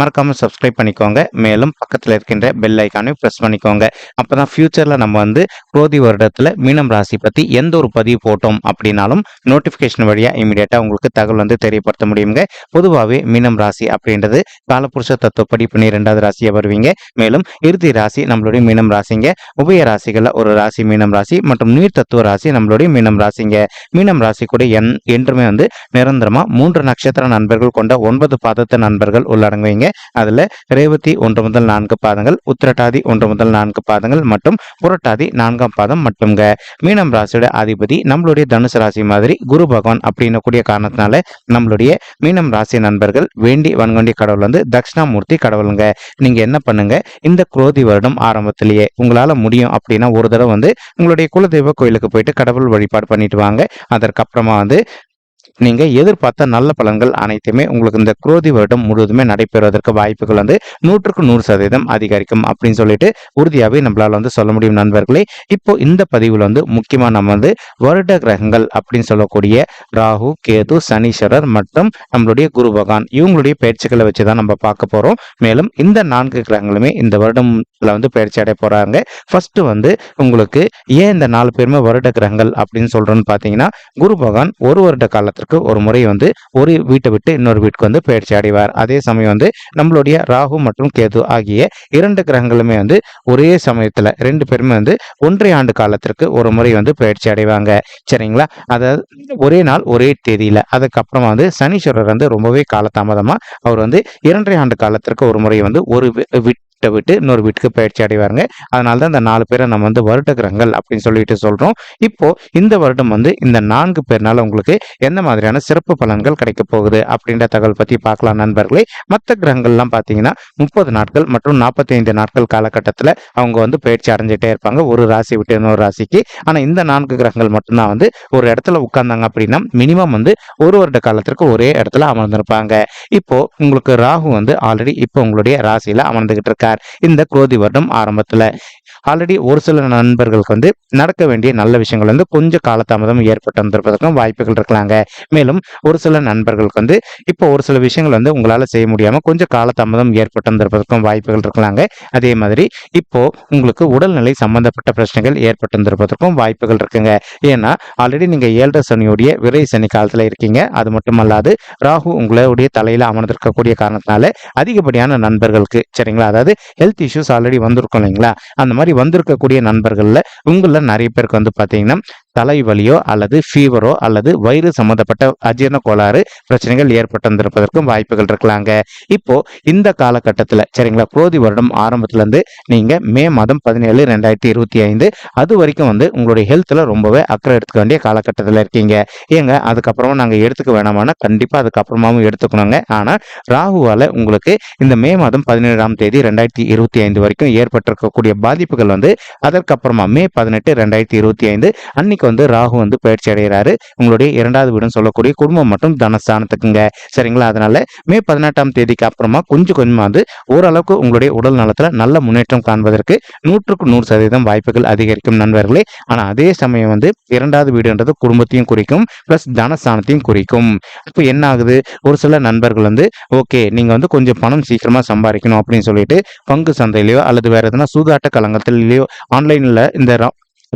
மறக்காம சப்ஸ்கிரைப் பண்ணிக்கோங்க. மேலும் பக்கத்தில் இருக்கின்ற பெல் ஐக்கானையும் ப்ரெஸ் பண்ணிக்கோங்க. அப்பதான் ஃபியூச்சரில் நம்ம வந்து குரோதி வருடத்தில் மீனம் ராசி பற்றி எந்த ஒரு பதிவு போட்டோம் அப்படின்னாலும் நோட்டிஃபிகேஷன் வழியாக இமீடியட்டாக உங்களுக்கு தகவல் வந்து தெரியப்படுத்த முடியுங்க. பொதுவாகவே மீனம் ராசி அப்படின்றது காலப்புருஷ தத்துவப்படி பன்னிரெண்டாவது ராசியாக வருவீங்க. மேலும் இறுதி ராசி நம்மளுடைய மீனம் ராசிங்க. உபய ராசிகளில் ஒரு ராசி மீனம் ராசி மற்றும் நீர் தத்துவ ராசி நம்மளுடைய மீனம் ராசிங்க. மீனம் ராசி கூட என் என்றுமே வந்து நிரந்தரமாக மூன்று நட்சத்திர நண்பர்கள் கொண்ட ஒன்பது பாதத்த நண்பர்கள் உள்ளடங்குவீங்க அதில் ரேவதி ஒன்று முதல் நான்கு பாதங்கள் உத்திரட்டாதி ஒன்று முதல் நான்கு பாதங்கள் மற்றும் புரட்டாதி நான்காம் பாதம் மட்டும்ங்க. மீனம் ராசியோட அதிபதி நம்மளுடைய தனுசு ராசி மாதிரி குரு பகவான் அப்படின்னு கூடிய காரணத்தினால நம்மளுடைய மீனம் ராசி நண்பர்கள் வேண்டி வன்கொண்டி கடவுள் வந்து தட்சிணாமூர்த்தி கடவுளுங்க. நீங்க என்ன பண்ணுங்க? இந்த குரோதி வருடம் ஆரம்பத்திலேயே உங்களால முடியும் அப்படின்னா ஒரு தடவை வந்து உங்களுடைய குலதெய்வ கோயிலுக்கு போயிட்டு கடவுள் வழிபாடு பண்ணிட்டு வாங்க. அதற்கப்புறமா வந்து நீங்க எதிர்பார்த்த நல்ல பலன்கள் அனைத்துமே உங்களுக்கு இந்த குரோதி வருடம் முழுவதுமே நடைபெறுவதற்கு வாய்ப்புகள் வந்து நூற்றுக்கு நூறு சதவீதம் அதிகரிக்கும் அப்படின்னு சொல்லிட்டு உறுதியாகவே நம்மளால வந்து சொல்ல முடியும் நண்பர்களே. இப்போ இந்த பதிவில் வந்து முக்கியமா நம்ம வந்து வருட கிரகங்கள் அப்படின்னு சொல்லக்கூடிய ராகு கேது சனீஸ்வரர் மற்றும் நம்மளுடைய குரு பகவான் இவங்களுடைய பயிற்சிகளை வச்சு தான் நம்ம பார்க்க போறோம். மேலும் இந்த நான்கு கிரகங்களுமே இந்த வருடம் வருடம்ல வந்து பயிற்சி அடைய போறாங்க. ஃபர்ஸ்ட் வந்து உங்களுக்கு ஏன் இந்த நாலு பேருமே வருட கிரகங்கள் அப்படின்னு சொல்றோம்னு பார்த்தீங்கன்னா குரு பகவான் ஒரு வருட காலத்திற்கு ஒரு முறை வந்து ஒரு வீட்டை விட்டு இன்னொரு வீட்டுக்கு வந்து பயிற்சி அடைவார். அதே சமயம் வந்து நம்மளுடைய ராகு மற்றும் கேது ஆகிய இரண்டு கிரகங்களுமே வந்து ஒரே சமயத்துல ரெண்டு பேருமே வந்து ஒன்றை ஆண்டு காலத்திற்கு ஒரு முறை வந்து பயிற்சி அடைவாங்க. சரிங்களா? அதாவது ஒரே நாள் ஒரே தேதியில. அதுக்கப்புறமா வந்து சனீஸ்வரர் வந்து ரொம்பவே காலதாமதமா அவர் வந்து இரண்டரை ஆண்டு காலத்திற்கு ஒரு முறை வந்து ஒரு வி- வீட்டை விட்டு இன்னொரு வீட்டுக்கு பயிற்சி அடைவாருங்க. அதனால தான் இந்த நாலு பேரை நம்ம வந்து வருட கிரகங்கள் அப்படின்னு சொல்லிட்டு சொல்றோம். இப்போ இந்த வருடம் வந்து இந்த நான்கு பேர்னால உங்களுக்கு எந்த மாதிரியான சிறப்பு பலன்கள் கிடைக்க போகுது அப்படின்ற தகவல் பத்தி பார்க்கலாம் நண்பர்களே. மற்ற கிரகங்கள்லாம் பார்த்தீங்கன்னா முப்பது நாட்கள் மற்றும் நாற்பத்தி ஐந்து நாட்கள் காலகட்டத்தில் அவங்க வந்து பயிற்சி அடைஞ்சிட்டே இருப்பாங்க. ஒரு ராசி விட்டு இன்னொரு ராசிக்கு. ஆனால் இந்த நான்கு கிரகங்கள் மட்டும்தான் வந்து ஒரு இடத்துல உட்கார்ந்தாங்க அப்படின்னா மினிமம் வந்து ஒரு வருட காலத்திற்கு ஒரே இடத்துல அமர்ந்திருப்பாங்க. இப்போ உங்களுக்கு ராகு வந்து ஆல்ரெடி இப்போ உங்களுடைய ராசியில அமர்ந்துகிட்டு இருக்காரு. இந்த குரோதி வருடம் ஆரம்பத்துல. ஆல்ரெடி ஒரு சில நண்பர்களுக்கு வந்து நடக்க வேண்டிய நல்ல விஷயங்கள் வந்து கொஞ்சம் காலதாமதம் ஏற்பட்டு வந்திருப்பதற்கும் வாய்ப்புகள் இருக்கலாங்க. மேலும் ஒரு சில நண்பர்களுக்கு வந்து இப்போ ஒரு சில விஷயங்கள் வந்து உங்களால் செய்ய முடியாமல் கொஞ்சம் காலதாமதம் ஏற்பட்டு வந்திருப்பதற்கும் வாய்ப்புகள் இருக்கலாங்க. அதே மாதிரி இப்போ உங்களுக்கு உடல்நிலை சம்பந்தப்பட்ட பிரச்சனைகள் ஏற்பட்டு வந்திருப்பதற்கும் வாய்ப்புகள் இருக்குங்க. ஏன்னா ஆல்ரெடி நீங்க ஏழரை சனியுடைய விரை சனி காலத்தில் இருக்கீங்க. அது மட்டுமல்லாது ராகு உங்களுடைய தலையில அமர்ந்திருக்கக்கூடிய காரணத்தினால அதிகப்படியான நண்பர்களுக்கு சரிங்களா? அதாவது ஹெல்த் இஷ்யூஸ் ஆல்ரெடி வந்திருக்கும் இல்லைங்களா? அந்த மாதிரி வந்திருக்கக்கூடிய நண்பர்கள்ல உங்கள நிறைய பேருக்கு வந்து பாத்தீங்கன்னா தலைவலியோ அல்லது ஃபீவரோ அல்லது வயிறு சம்பந்தப்பட்ட அஜீரண கோளாறு பிரச்சனைகள் ஏற்பட்டு வந்திருப்பதற்கும் வாய்ப்புகள் இருக்கலாங்க. இப்போ இந்த காலகட்டத்தில் சரிங்களா குரோதி வருடம் ஆரம்பத்துல இருந்து மே மாதம் பதினேழு ரெண்டாயிரத்தி இருபத்தி ஐந்து அது வரைக்கும் வந்து உங்களுடைய ஹெல்த்தில் ரொம்பவே அக்கறை எடுத்துக்க வேண்டிய காலகட்டத்தில் இருக்கீங்க. ஏங்க அதுக்கப்புறமா நாங்கள் எடுத்துக்க வேணாமான்னா கண்டிப்பாக அதுக்கப்புறமாவும் எடுத்துக்கணுங்க. ஆனால் ராகுவால் உங்களுக்கு இந்த மே மாதம் பதினேழாம் தேதி ரெண்டாயிரத்தி இருபத்தி ஐந்து வரைக்கும் ஏற்பட்டிருக்கக்கூடிய பாதிப்புகள் வந்து அதற்கப்புறமா மே பதினெட்டு ரெண்டாயிரத்தி இருபத்தி ஐந்து அன்னைக்கு வந்து ராகு வந்து பயிற்சி அடைகிறாரு. உங்களுடைய இரண்டாவது வீடுன்னு சொல்லக்கூடிய குடும்பம் மற்றும் தனஸ்தானத்துக்குங்க. சரிங்களா? அதனால மே பதினெட்டாம் தேதிக்கு அப்புறமா கொஞ்சம் கொஞ்சமா வந்து ஓரளவுக்கு உங்களுடைய உடல் நலத்துல நல்ல முன்னேற்றம் காண்பதற்கு நூற்றுக்கு நூறு சதவீதம் வாய்ப்புகள் அதிகரிக்கும் நண்பர்களே. ஆனா அதே சமயம் வந்து இரண்டாவது வீடுன்றது குடும்பத்தையும் குறிக்கும் பிளஸ் தனஸ்தானத்தையும் குறிக்கும். இப்போ என்ன ஆகுது ஒரு சில நண்பர்கள் வந்து ஓகே நீங்க வந்து கொஞ்சம் பணம் சீக்கிரமா சம்பாதிக்கணும் அப்படின்னு சொல்லிட்டு பங்கு சந்தையிலயோ அல்லது வேற எதுனா சூதாட்ட கலங்கத்திலேயோ ஆன்லைன்ல இந்த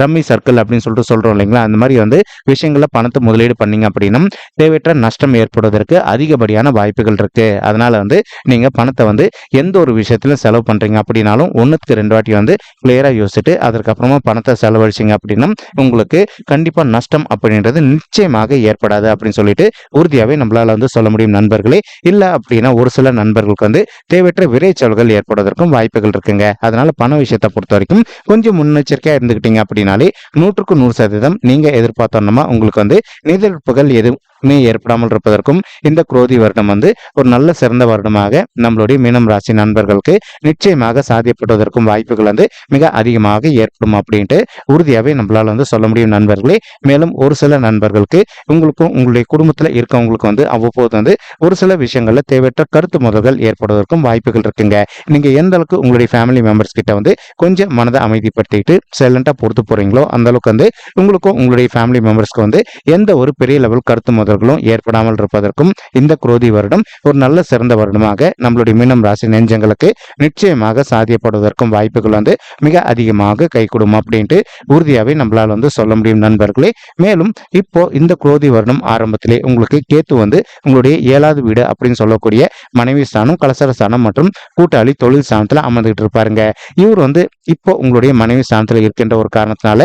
ரம்மி சர்க்கிள் அப்படின்னு சொல்லிட்டு சொல்றோம் இல்லைங்களா? அந்த மாதிரி வந்து விஷயங்கள்ல பணத்தை முதலீடு பண்ணீங்க அப்படின்னா தேவையற்ற நஷ்டம் ஏற்படுவதற்கு அதிகப்படியான வாய்ப்புகள் இருக்கு. அதனால வந்து நீங்க பணத்தை வந்து எந்த ஒரு விஷயத்திலும் செலவு பண்றீங்க அப்படின்னாலும் ஒண்ணுக்கு ரெண்டு வாட்டி வந்து கிளியரா யோசிச்சுட்டு அதுக்கப்புறமா பணத்தை செலவழிச்சிங்க அப்படின்னா உங்களுக்கு கண்டிப்பா நஷ்டம் அப்படின்றது நிச்சயமாக ஏற்படாது அப்படின்னு சொல்லிட்டு உறுதியாவே நம்மளால வந்து சொல்ல முடியும் நண்பர்களே. இல்ல அப்படின்னா ஒரு சில நண்பர்களுக்கு வந்து தேவையற்ற விரைச்சல்கள் ஏற்படுவதற்கும் வாய்ப்புகள் இருக்குங்க. அதனால பண விஷயத்தை பொறுத்த வரைக்கும் கொஞ்சம் முன்னெச்சரிக்கையா இருந்துக்கிட்டீங்க அப்படின்னாலே நூற்றுக்கு நூறு சதவீதம் நீங்க எதிர்பார்த்தோம்னா உங்களுக்கு வந்து எதிர்ப்புகள் எதுவும் மே ஏற்படாமல் இருப்பதற்கும் இந்த குரோதி வருடம் வந்து ஒரு நல்ல சிறந்த வருடமாக நம்மளுடைய மீனம் ராசி நண்பர்களுக்கு நிச்சயமாக சாத்தியப்படுவதற்கும் வாய்ப்புகள் வந்து மிக அதிகமாக ஏற்படும் அப்படின்ட்டு உறுதியாகவே நம்மளால வந்து சொல்ல முடியும் நண்பர்களே. மேலும் ஒரு சில நண்பர்களுக்கு உங்களுக்கும் உங்களுடைய குடும்பத்தில் இருக்கவங்களுக்கு வந்து அவ்வப்போது வந்து ஒரு சில விஷயங்கள்ல தேவையற்ற கருத்து முதல்கள் ஏற்படுவதற்கும் வாய்ப்புகள் இருக்குங்க. நீங்க எந்த அளவுக்கு உங்களுடைய ஃபேமிலி மெம்பர்ஸ் கிட்ட வந்து கொஞ்சம் மனதை அமைதிப்படுத்திட்டு சைலண்டாக பொறுத்து போறீங்களோ அந்த அளவுக்கு வந்து உங்களுக்கும் உங்களுடைய ஃபேமிலி மெம்பர்ஸ்க்கு வந்து எந்த ஒரு பெரிய லெவல் கருத்து முதல்களும் ஏற்படாமல் இருப்பதற்கும் இந்த குரோதி வருடம் ஒரு நல்ல சிறந்த வருடமாக நம்மளுடைய மீனம் ராசி நெஞ்சங்களுக்கு நிச்சயமாக சாத்தியப்படுவதற்கும் வாய்ப்புகள் வந்து மிக அதிகமாக கை கொடுக்கும் அப்படின்ட்டு உறுதியாகவே நம்மளால் வந்து சொல்ல முடியும் நண்பர்களே. மேலும் இப்போ இந்த குரோதி வருடம் ஆரம்பத்திலே உங்களுக்கு கேத்து வந்து உங்களுடைய ஏழாவது வீடு அப்படின்னு சொல்லக்கூடிய மனைவி ஸ்தானம் கலசர ஸ்தானம் மற்றும் கூட்டாளி தொழில் ஸ்தானத்தில் அமர்ந்துகிட்டு இருப்பாருங்க. இவர் வந்து இப்போ உங்களுடைய மனைவி ஸ்தானத்தில் இருக்கின்ற ஒரு காரணத்தினால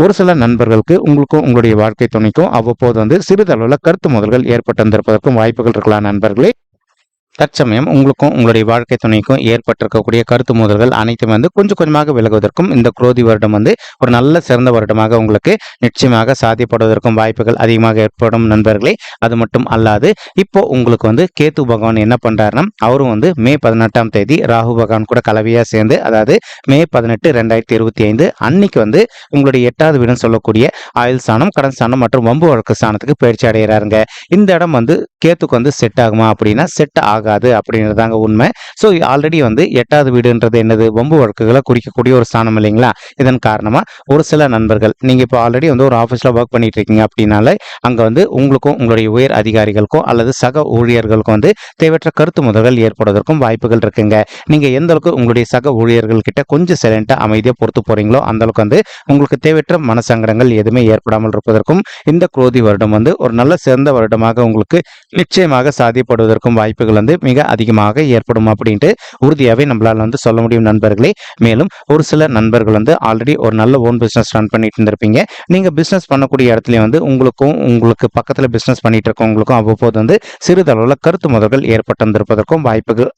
ஒரு சில நண்பர்களுக்கு உங்களுக்கும் உங்களுடைய வாழ்க்கை துணைக்கும் அவ்வப்போது வந்து சிறிதளவில் கருத்து முதல்கள் ஏற்பட்டு வந்திருப்பதற்கும் வாய்ப்புகள் இருக்கலாம் நண்பர்களே. தற்சமயம் உங்களுக்கும் உங்களுடைய வாழ்க்கை துணைக்கும் ஏற்பட்டிருக்கக்கூடிய கருத்து மோதல்கள் அனைத்தும் வந்து கொஞ்சம் கொஞ்சமாக விலகுவதற்கும் இந்த குரோதி வருடம் வந்து ஒரு நல்ல சிறந்த வருடமாக உங்களுக்கு நிச்சயமாக சாத்தியப்படுவதற்கும் வாய்ப்புகள் அதிகமாக ஏற்படும் நண்பர்களே. அது மட்டும் அல்லாது இப்போ உங்களுக்கு வந்து கேத்து பகவான் என்ன பண்றாருன்னா அவரும் வந்து மே பதினெட்டாம் தேதி ராகு பகவான் கூட கலவையா சேர்ந்து அதாவது மே பதினெட்டு ரெண்டாயிரத்தி இருபத்தி ஐந்து அன்னைக்கு வந்து உங்களுடைய எட்டாவது வீடுன்னு சொல்லக்கூடிய ஆயுள் ஸ்தானம் கடன் ஸ்தானம் மற்றும் வம்பு வழக்கு ஸ்தானத்துக்கு பயிற்சி அடைகிறாருங்க இந்த இடம் வந்து கேத்துக்கு வந்து செட் ஆகுமா அப்படின்னா செட் ஆகாது. அப்படின்றதாங்க உண்மை. ஸோ ஆல்ரெடி வந்து எட்டாவது வீடுன்றது என்னது? வம்பு வழக்குகளை குறிக்கக்கூடிய ஒரு ஸ்தானம் இல்லைங்களா? இதன் காரணமாக ஒரு சில நண்பர்கள் நீங்கள் இப்போ ஆல்ரெடி வந்து ஒரு ஆஃபீஸில் ஒர்க் பண்ணிட்டு இருக்கீங்க அப்படின்னால அங்கே வந்து உங்களுக்கும் உங்களுடைய உயர் அதிகாரிகளுக்கும் அல்லது சக ஊழியர்களுக்கும் வந்து தேவையற்ற கருத்து முதல்கள் ஏற்படுவதற்கும் வாய்ப்புகள் இருக்குங்க. நீங்கள் எந்த அளவுக்கு உங்களுடைய சக ஊழியர்கள் கிட்ட கொஞ்சம் சைலண்டாக அமைதியாக பொறுத்து போறீங்களோ அந்தளவுக்கு வந்து உங்களுக்கு தேவையற்ற மனசங்கடங்கள் எதுவுமே ஏற்படாமல் இருப்பதற்கும் இந்த குரோதி வருடம் வந்து ஒரு நல்ல சிறந்த வருடமாக உங்களுக்கு நிச்சயமாக சாதிப்படுவதற்கும் வாய்ப்புகள் வந்து மிக அதிகமாக ஏற்படும் அப்படின்ட்டு உறுதியாகவே நம்மளால் வந்து சொல்ல முடியும் நண்பர்களே. மேலும் ஒரு சில நண்பர்கள் வந்து ஆல்ரெடி ஒரு நல்ல ஓன் பிஸ்னஸ் ரன் பண்ணிட்டு இருந்திருப்பீங்க. நீங்கள் பிஸ்னஸ் பண்ணக்கூடிய இடத்துல வந்து உங்களுக்கும் உங்களுக்கு பக்கத்தில் பிஸ்னஸ் பண்ணிட்டு இருக்கவங்களுக்கும் அவ்வப்போது வந்து சிறிதளவில் கருத்து முதல்கள் ஏற்பட்டு வந்திருப்பதற்கும் வாய்ப்புகள்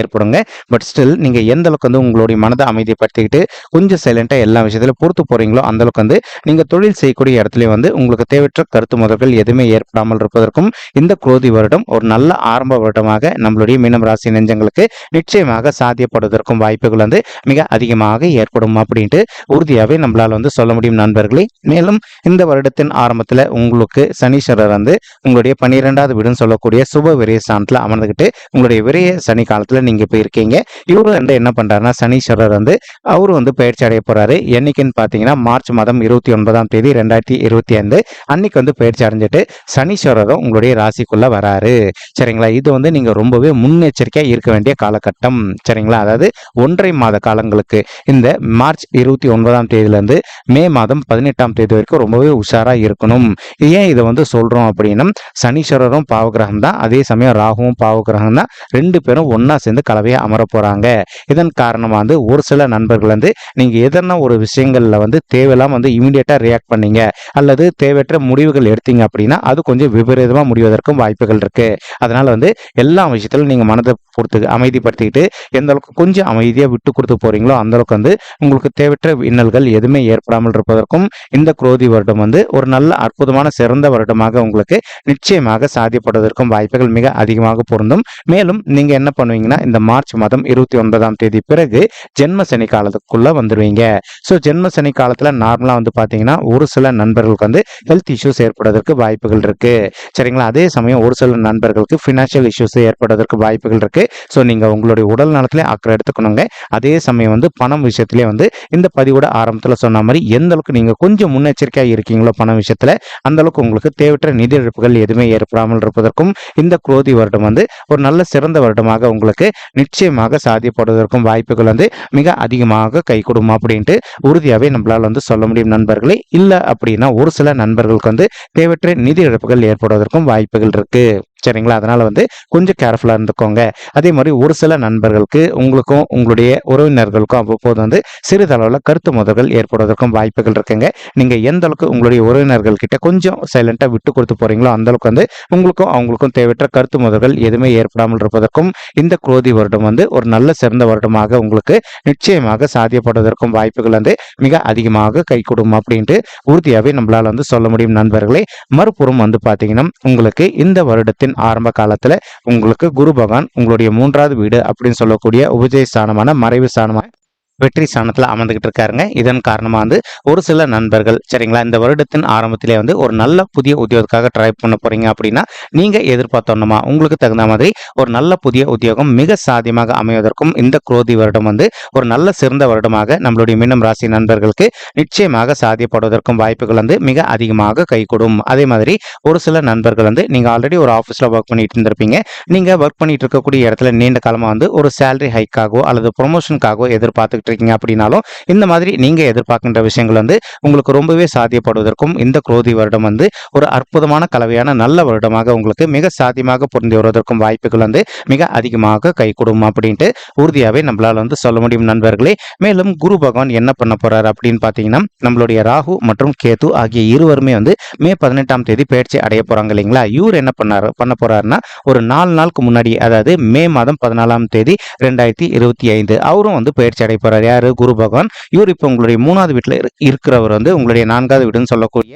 ஏற்படுங்க. பட் ஸ்டில் நீங்கள் எந்த அளவுக்கு வந்து உங்களுடைய மனதை அமைதிப்படுத்திக்கிட்டு கொஞ்சம் சைலண்டாக எல்லா விஷயத்திலும் பொறுத்து போகிறீங்களோ அந்த அளவுக்கு வந்து நீங்கள் தொழில் செய்யக்கூடிய இடத்துல வந்து உங்களுக்கு தேவையற்ற கருத்து முதல்கள் எதுவுமே ஏற்படாமல் இருப்பதற்கும் இந்த குரோதி வருடம் ஒரு நல்ல ஆரம்ப வருடமாக நம்மளுடைய மீனம் ராசி நெஞ்சங்களுக்கு நிச்சயமாக சாத்தியப்படுவதற்கும் வாய்ப்புகள் வந்து மிக அதிகமாக ஏற்படும் அப்படின்ட்டு உறுதியாகவே நம்மளால் வந்து சொல்ல முடியும் நண்பர்களே. மேலும் இந்த வருடத்தின் ஆரம்பத்தில் உங்களுக்கு சனீஸ்வரர் வந்து உங்களுடைய பன்னிரெண்டாவது வீடுன்னு சொல்லக்கூடிய சுப விரைய ஸ்தானத்தில் அமர்ந்துக்கிட்டு உங்களுடைய விரைய சனி காலத்தில் நீங்கள் இப்போ இருக்கீங்க இவரு வந்து என்ன பண்ணுறாருன்னா சனீஸ்வரர் வந்து அவரு வந்து பயிற்சி அடைய போகிறாரு என்னைக்குன்னு பார்த்தீங்கன்னா மார்ச் மாதம் இருபத்தி ஒன்பதாம் தேதி ரெண்டாயிரத்தி இருபத்தி ஐந்து அன்னைக்கு வந்து பயிற்சி அடைஞ்சிட்டு சனீஸ்வரரும் உங்களுடைய ராசிக்குள்ளே வராரு. சரிங்களா? இது வந்து நீங்க ரொம்பவே முன்னெச்சரிக்கையாக இருக்க வேண்டிய காலகட்டம். சரிங்களா? அதாவது ஒன்றரை மாத காலங்களுக்கு இந்த மார்ச் இருபத்தி ஒன்பதாம் தேதியிலேருந்து மே மாதம் பதினெட்டாம் தேதி வரைக்கும் ரொம்பவே உஷாராக இருக்கணும். ஏன் இதை வந்து சொல்கிறோம் அப்படின்னா சனீஸ்வரரும் பாவகிரகம் தான் அதே சமயம் ராகுவும் பாவகிரகம் தான் ரெண்டு பேரும் ஒன்றா சேர்ந்து கலவையாக அமர போகிறாங்க இதன் காரணமாக வந்து ஒரு சில நண்பர்கள் வந்து நீங்கள் எதனா ஒரு விஷயங்களில் வந்து தேவையில்லாமல் வந்து இமீடியட்டாக ரியாக்ட் பண்ணீங்க அல்லது தேவையற்ற முடிவுகள் எடுத்தீங்க அப்படின்னா அது கொஞ்சம் விபரீதமாக முடிவதற்கும் வாய்ப்புகள் இருக்குது அதனால் வந்து எல்லா விஷயத்திலும் நீங்கள் மனதை பொறுத்து அமைதிப்படுத்திக்கிட்டு எந்த அளவுக்கு கொஞ்சம் அமைதியாக விட்டு கொடுத்து போகிறீங்களோ அந்த அளவுக்கு வந்து உங்களுக்கு தேவையற்ற இன்னல்கள் எதுவுமே ஏற்படாமல் இருப்பதற்கும் இந்த குரோதி வருடம் வந்து ஒரு நல்ல அற்புதமான சிறந்த வருடமாக உங்களுக்கு நிச்சயமாக சாதிப்படுவதற்கும் வாய்ப்புகள் மிக அதிகமாக பொருந்தும். மேலும் நீங்கள் என்ன பண்ணுவீங்கன்னா இந்த மார்ச் மாதம் இருபத்தி ஒன்பதாம் தேதி பிறகு ஜென்ம சனி காலத்துக்குள்ள வந்துடுவீங்க ஸோ ஜென்ம சனி காலத்தில் நார்மலாக வந்து பார்த்தீங்கன்னா ஒரு சில நண்பர்களுக்கு வந்து ஹெல்த் இஷ்யூஸ் ஏற்படுவதற்கு வாய்ப்புகள் இருக்கு. சரிங்களா? அதே சமயம் ஒரு சில நண்பர்களுக்கு ஃபினான்ஷியல் இஷ்யூஸ் ஏற்படுவதற்கு வாய்ப்புகள் இருக்கு. ஸோ நீங்கள் உங்களுடைய உடல் நலத்திலே அக்கறை எடுத்துக்கணுங்க. அதே சமயம் வந்து பணம் விஷயத்திலே வந்து இந்த பதிவோட ஆரம்பத்தில் சொன்ன மாதிரி எந்த அளவுக்கு நீங்கள் கொஞ்சம் முன்னெச்சரிக்கையாக இருக்கீங்களோ பணம் விஷயத்தில் அந்த அளவுக்கு உங்களுக்கு தேவையற்ற நிதி இழப்புகள் எதுவுமே ஏற்படாமல் இருப்பதற்கும் இந்த குரோதி வருடம் வந்து ஒரு நல்ல சிறந்த வருடமாக உங்களுக்கு நிச்சயமாக சாதியப்படுவதற்கும் வாய்ப்புகள் வந்து மிக அதிகமாக கை கொடுமா அப்படின்ட்டு உறுதியாகவே நம்மளால் வந்து சொல்ல முடியும் நண்பர்களே. இல்லை அப்படின்னா ஒரு சில நண்பர்களுக்கு வந்து தேவையற்ற நிதி இழப்புகள் ஏற்படுவதற்கும் வாய்ப்புகள் இருக்கு. சரிங்களா? அதனால வந்து கொஞ்சம் கேர்ஃபுல்லாக இருந்துக்கோங்க. அதே மாதிரி ஒரு சில நண்பர்களுக்கு உங்களுக்கும் உங்களுடைய உறவினர்களுக்கும் அவ்வப்போது வந்து சிறிதளவில் கருத்து மோதல்கள் ஏற்படுவதற்கும் வாய்ப்புகள் இருக்குங்க. நீங்கள் எந்த அளவுக்கு உங்களுடைய உறவினர்கள் கிட்ட கொஞ்சம் சைலண்ட்டாக விட்டு கொடுத்து போறீங்களோ அந்த அளவுக்கு வந்து உங்களுக்கும் அவங்களுக்கும் தேவையற்ற கருத்து மோதல்கள் எதுவுமே ஏற்படாமல் இருப்பதற்கும் இந்த குரோதி வருடம் வந்து ஒரு நல்ல சிறந்த வருடமாக உங்களுக்கு நிச்சயமாக சாத்தியப்படுவதற்கும் வாய்ப்புகள் வந்து மிக அதிகமாக கைகூடும் அப்படின்ட்டு உறுதியாகவே நம்மளால வந்து சொல்ல முடியும் நண்பர்களே. மறுபுறம் வந்து பார்த்தீங்கன்னா உங்களுக்கு இந்த வருடத்தின் ஆரம்ப காலத்தில் உங்களுக்கு குரு பகவான் உங்களுடைய மூன்றாவது வீடு அப்படின்னு சொல்லக்கூடிய உபஜய ஸ்தானமான மறைவு ஸ்தானமாக வெற்றி ஸ்தானத்தில் அமர்ந்துகிட்டு இருக்காருங்க இதன் காரணமாக வந்து ஒரு சில நண்பர்கள் சரிங்களா இந்த வருடத்தின் ஆரம்பத்திலே வந்து ஒரு நல்ல புதிய உத்தியோகத்துக்காக ட்ரை பண்ண போறீங்க அப்படின்னா நீங்கள் எதிர்பார்த்தோன்னமா உங்களுக்கு தகுந்த மாதிரி ஒரு நல்ல புதிய உத்தியோகம் மிக சாதியமாக அமைவதற்கும் இந்த குரோதி வருடம் வந்து ஒரு நல்ல சிறந்த வருடமாக நம்மளுடைய மீனம் ராசி நண்பர்களுக்கு நிச்சயமாக சாதியப்படுவதற்கும் வாய்ப்புகள் வந்து மிக அதிகமாக கைகூடும். அதே மாதிரி ஒரு சில நண்பர்கள் வந்து நீங்கள் ஆல்ரெடி ஒரு ஆஃபீஸில் ஒர்க் பண்ணிட்டு இருந்திருப்பீங்க. நீங்கள் ஒர்க் பண்ணிட்டு இருக்கக்கூடிய இடத்துல நீண்ட காலமாக வந்து ஒரு சேலரி ஹைக்காகவோ அல்லது ப்ரொமோஷனுக்காகவோ எதிர்பார்த்துக்கிட்டு இருக்கீங்க அப்படின்னாலும் இந்த மாதிரி நீங்கள் எதிர்பார்க்கின்ற விஷயங்கள் வந்து உங்களுக்கு ரொம்பவே சாத்தியப்படுவதற்கும் இந்த குரோதி வருடம் வந்து ஒரு அற்புதமான கலவையான நல்ல வருடமாக உங்களுக்கு மிக சாத்தியமாக பொருந்தி வருவதற்கும் வாய்ப்புகள் வந்து மிக அதிகமாக கைகூடும் அப்படின்ட்டு உறுதியாகவே நம்மளால் வந்து சொல்ல முடியும் நண்பர்களே. மேலும் குரு பகவான் என்ன பண்ண போறார் அப்படின்னு பார்த்தீங்கன்னா நம்மளுடைய ராகு மற்றும் கேது ஆகிய இருவருமே வந்து மே பதினெட்டாம் தேதி பயிற்சி அடைய போறாங்க இல்லைங்களா? இவர் என்ன பண்ணாரு பண்ண போறாருன்னா ஒரு நாலு நாளுக்கு முன்னாடி அதாவது மே மாதம் பதினாலாம் தேதி ரெண்டாயிரத்தி இருபத்தி ஐந்து அவரும் வந்து பயிற்சி அடைய போறாரு. யாரு? குரு பகவான். இவர் இப்போ உங்களுடைய மூணாவது வீட்டில் இருக்கிறவர் வந்து உங்களுடைய நான்காவது வீடுன்னு சொல்லக்கூடிய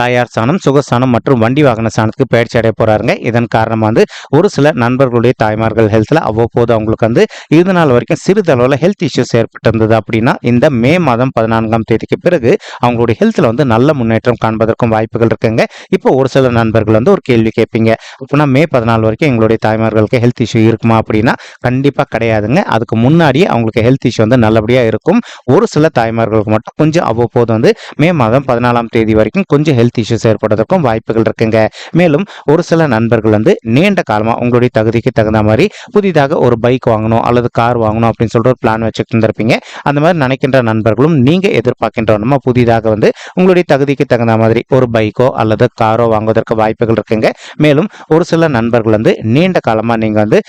தாயார் சாணம் சுகஸ்தானம் மற்றும் வண்டி வாகன சாணத்துக்கு பயிற்சி அடைய போறாருங்க. இதன் காரணமாக வந்து ஒரு சில நண்பர்களுடைய தாய்மார்கள் ஹெல்த்தில் அவ்வப்போது அவங்களுக்கு வந்து இது நாள் வரைக்கும் சிறிதளவில் ஹெல்த் இஷ்யூஸ் ஏற்பட்டிருந்தது அப்படின்னா இந்த மே மாதம் பதினான்காம் தேதிக்கு பிறகு அவங்களுடைய ஹெல்த்தில் வந்து நல்ல முன்னேற்றம் காண்பதற்கும் வாய்ப்புகள் இருக்குங்க. இப்போ ஒரு சில நண்பர்கள் வந்து ஒரு கேள்வி கேட்பீங்க. அப்படின்னா மே பதினாலு வரைக்கும் எங்களுடைய தாய்மார்களுக்கு ஹெல்த் இஷ்யூ இருக்குமா அப்படின்னா கண்டிப்பாக கிடையாதுங்க. அதுக்கு முன்னாடியே அவங்களுக்கு ஹெல்த் இஷ்யூ வந்து நல்லபடியாக இருக்கும். ஒரு சில தாய்மார்களுக்கு மட்டும் கொஞ்சம் அவ்வப்போது வந்து மே மாதம் பதினாலாம் தேதி வரைக்கும் கொஞ்சம் ஹெல்த் இஷ்யூஸ் ஏற்படுறதுக்கும் வாய்ப்புகள் இருக்குங்க. மேலும் ஒரு சில நண்பர்கள் வந்து நீண்ட காலமாக உங்களுடைய தகுதிக்கு தகுந்த மாதிரி புதிதாக ஒரு பைக் வாங்கணும் அல்லது கார் வாங்கணும் அப்படின்னு சொல்லிட்டு ஒரு பிளான் வச்சுட்டு இருந்திருப்பீங்க. அந்த மாதிரி நினைக்கின்ற நண்பர்களும் நீங்கள் எதிர்பார்க்கின்ற நம்ம புதிதாக வந்து உங்களுடைய தகுதிக்கு தகுந்த மாதிரி ஒரு பைக்கோ அல்லது காரோ வாங்குவதற்கு வாய்ப்புகள் இருக்குங்க. மேலும் ஒரு சில நண்பர்கள் வந்து நீண்ட காலமாக நீங்கள் வந்து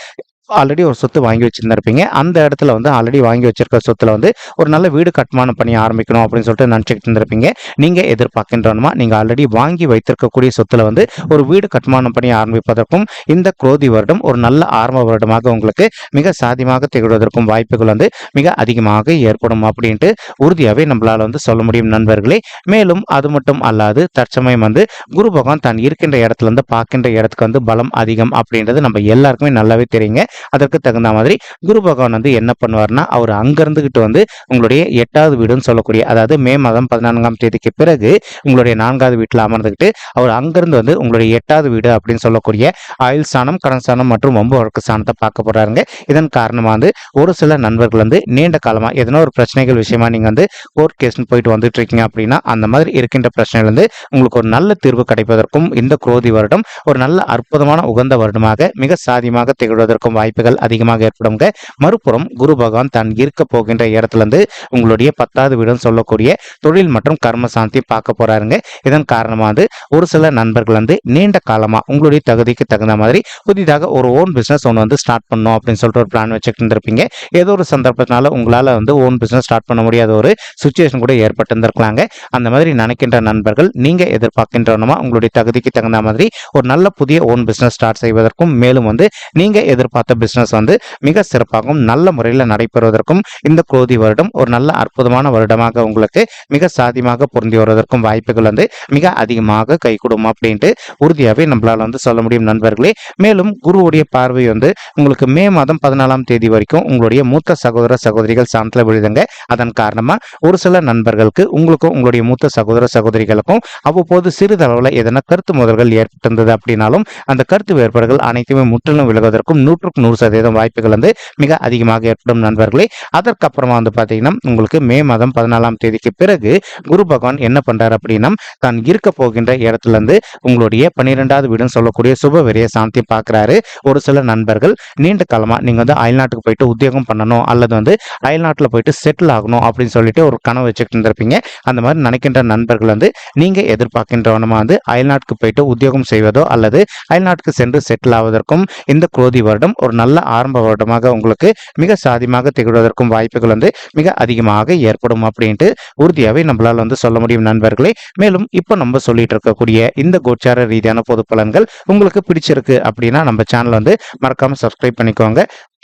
ஆல்ரெடி ஒரு சொத்து வாங்கி வச்சுருந்துருப்பீங்க. அந்த இடத்துல வந்து ஆல்ரெடி வாங்கி வச்சிருக்க சொத்துல வந்து ஒரு நல்ல வீடு கட்டுமானம் பண்ணி ஆரம்பிக்கணும் அப்படின்னு சொல்லிட்டு நினச்சிக்கிட்டு இருந்திருப்பீங்க. நீங்கள் எதிர்பார்க்கின்றனமா நீங்கள் ஆல்ரெடி வாங்கி வைத்திருக்கக்கூடிய சொத்துல வந்து ஒரு வீடு கட்டுமானம் பண்ணி ஆரம்பிப்பதற்கும் இந்த குரோதி வருடம் ஒரு நல்ல ஆரம்ப வருடமாக உங்களுக்கு மிக சாத்தியமாக திகழ்வதற்கும் வாய்ப்புகள் வந்து மிக அதிகமாக ஏற்படும் அப்படின்ட்டு உறுதியாகவே நம்மளால் வந்து சொல்ல முடியும் நண்பர்களே. மேலும் அது மட்டும் அல்லாது தற்சமயம் வந்து குரு பகவான் தான் இருக்கின்ற இடத்துல இருந்து பார்க்கின்ற இடத்துக்கு வந்து பலம் அதிகம் அப்படின்றது நம்ம எல்லாருக்குமே நல்லாவே தெரியுங்க. அதற்கு தகுந்த மாதிரி குரு பகவான் வந்து என்ன பண்ணுவார்னா அவர் அங்கிருந்துகிட்டு வந்து உங்களுடைய எட்டாவது வீடுன்னு சொல்லக்கூடிய அதாவது மே மாதம் பதினான்காம் தேதிக்கு பிறகு உங்களுடைய நான்காவது வீட்டில் அமர்ந்துக்கிட்டு அவர் அங்கிருந்து வந்து உங்களுடைய எட்டாவது வீடு அப்படின்னு சொல்லக்கூடிய ஆயுள் ஸ்தானம் கடன் ஸ்தானம் மற்றும் ஒம்பு வழக்கு ஸ்தானத்தை பார்க்க போறாருங்க. இதன் காரணமாக வந்து ஒரு சில நண்பர்கள் வந்து நீண்ட காலமாக எதனா ஒரு பிரச்சனைகள் விஷயமா நீங்கள் வந்து கோர்ட் கேஸ்னு போயிட்டு வந்துட்டு இருக்கீங்க அப்படின்னா அந்த மாதிரி இருக்கின்ற பிரச்சனையிலிருந்து உங்களுக்கு ஒரு நல்ல தீர்வு கிடைப்பதற்கும் இந்த குரோதி வருடம் ஒரு நல்ல அற்புதமான உகந்த வருடமாக மிக சாதியமாக திகழ்வதற்கும் வாய்ப்புகள் அதிகமாக ஏற்படுங்க மறுபுறம் குரு பகவான் தான் இருக்க போகின்ற இடத்துலேருந்து உங்களுடைய பத்தாவது வீடுன்னு சொல்லக்கூடிய தொழில் மற்றும் கர்ம சாந்தி பார்க்க போறாருங்க. இதன் காரணமாக வந்து ஒரு சில நண்பர்கள் வந்து நீண்ட காலமா உங்களுடைய தகுதிக்கு தகுந்த மாதிரி புதிதாக ஒரு ஓன் பிசினஸ் ஒன்று வந்து ஸ்டார்ட் பண்ணணும் அப்படின்னு சொல்லிட்டு ஒரு பிளான் வச்சுட்டு இருந்திருப்பீங்க. ஏதோ ஒரு சந்தர்ப்பத்தினால உங்களால வந்து ஓன் பிசினஸ் ஸ்டார்ட் பண்ண முடியாத ஒரு சுச்சுவேஷன் கூட ஏற்பட்டு இருந்திருக்கலாங்க அந்த மாதிரி நினைக்கின்ற நண்பர்கள் நீங்க எதிர்பார்க்கின்றனமா உங்களுடைய தகுதிக்கு தகுந்த மாதிரி ஒரு நல்ல புதிய ஓன் பிசினஸ் ஸ்டார்ட் செய்வதற்கும் மேலும் வந்து நீங்க எதிர்பார்த்த பிசினஸ் வந்து மிக சிறப்பாகவும் நல்ல முறையில் நடைபெறுவதற்கும் இந்த குரோதி வருடம் ஒரு நல்ல அற்புதமான வருடமாக உங்களுக்கு மிக சாதியமாக பொருந்தி வருவதற்கும் வாய்ப்புகள் வந்து மிக அதிகமாக கைகூடும் அப்படின்ட்டு உறுதியாகவே நம்மளால் வந்து சொல்ல முடியும் நண்பர்களே. மேலும் குருவுடைய பார்வை வந்து உங்களுக்கு மே மாதம் பதினாலாம் தேதி வரைக்கும் உங்களுடைய மூத்த சகோதர சகோதரிகள் சாந்தத்தில் விழுதுங்க. அதன் காரணமாக ஒரு சில நண்பர்களுக்கு உங்களுக்கும் உங்களுடைய மூத்த சகோதர சகோதரிகளுக்கும் அவ்வப்போது சிறிதளவில் எதனா கருத்து முதல்கள் ஏற்பட்டிருந்தது அப்படின்னாலும் அந்த கருத்து வேறுபாடுகள் அனைத்துமே முற்றிலும் விலகுவதற்கும் நூற்றுக்கு நூறு சதவீதம் வாய்ப்புகள் வந்து மிக அதிகமாக ஏற்படும் நண்பர்களே. அதற்கப்புறமா வந்து பார்த்தீங்கன்னா உங்களுக்கு மே மாதம் பதினாலாம் தேதிக்கு பிறகு குரு பகவான் என்ன பண்றாரு அப்படின்னா தான் இருக்க போகின்ற இடத்துல இருந்து உங்களுடைய பன்னிரெண்டாவது வீடுன்னு சொல்லக்கூடிய சுப சாந்தி பார்க்குறாரு ஒரு சில நண்பர்கள் நீண்ட காலமாக நீங்கள் வந்து அயல்நாட்டுக்கு போயிட்டு உத்தியோகம் பண்ணணும் அல்லது வந்து அயல்நாட்டில் போயிட்டு செட்டில் ஆகணும் அப்படின்னு சொல்லிட்டு ஒரு கனவு வச்சுட்டு இருந்திருப்பீங்க. அந்த மாதிரி நினைக்கின்ற நண்பர்கள் வந்து நீங்கள் எதிர்பார்க்கின்றவனமாக வந்து அயல்நாட்டுக்கு போயிட்டு உத்தியோகம் செய்வதோ அல்லது அயல்நாட்டுக்கு சென்று செட்டில் ஆவதற்கும் இந்த குரோதி வருடம் ஒரு நல்ல ஆரம்ப வருடமாக உங்களுக்கு மிக சாதியமாக திகழ்வதற்கும் வாய்ப்புகள் வந்து மிக அதிகமாக ஏற்படும் அப்படின்ட்டு உறுதியாகவே நம்மளால் வந்து சொல்ல முடியும் நண்பர்களே. மேலும் இப்போ நம்ம சொல்லிட்டு இருக்கக்கூடிய இந்த கோச்சார ரீதியான பொது பலன்கள் உங்களுக்கு பிடிச்சிருக்கு அப்படின்னா நம்ம சேனல் வந்து மறக்காம சப்ஸ்கிரைப் பண்ணிக்கோங்க.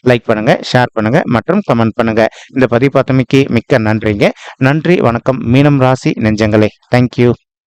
லைக் பண்ணுங்க ஷேர் பண்ணுங்க மற்றும் கமெண்ட் பண்ணுங்க. இந்த பதிவு பார்த்தமைக்கு மிக்க நன்றிங்க. நன்றி வணக்கம். மீனம் ராசி நெஞ்சங்களே. தேங்க்யூ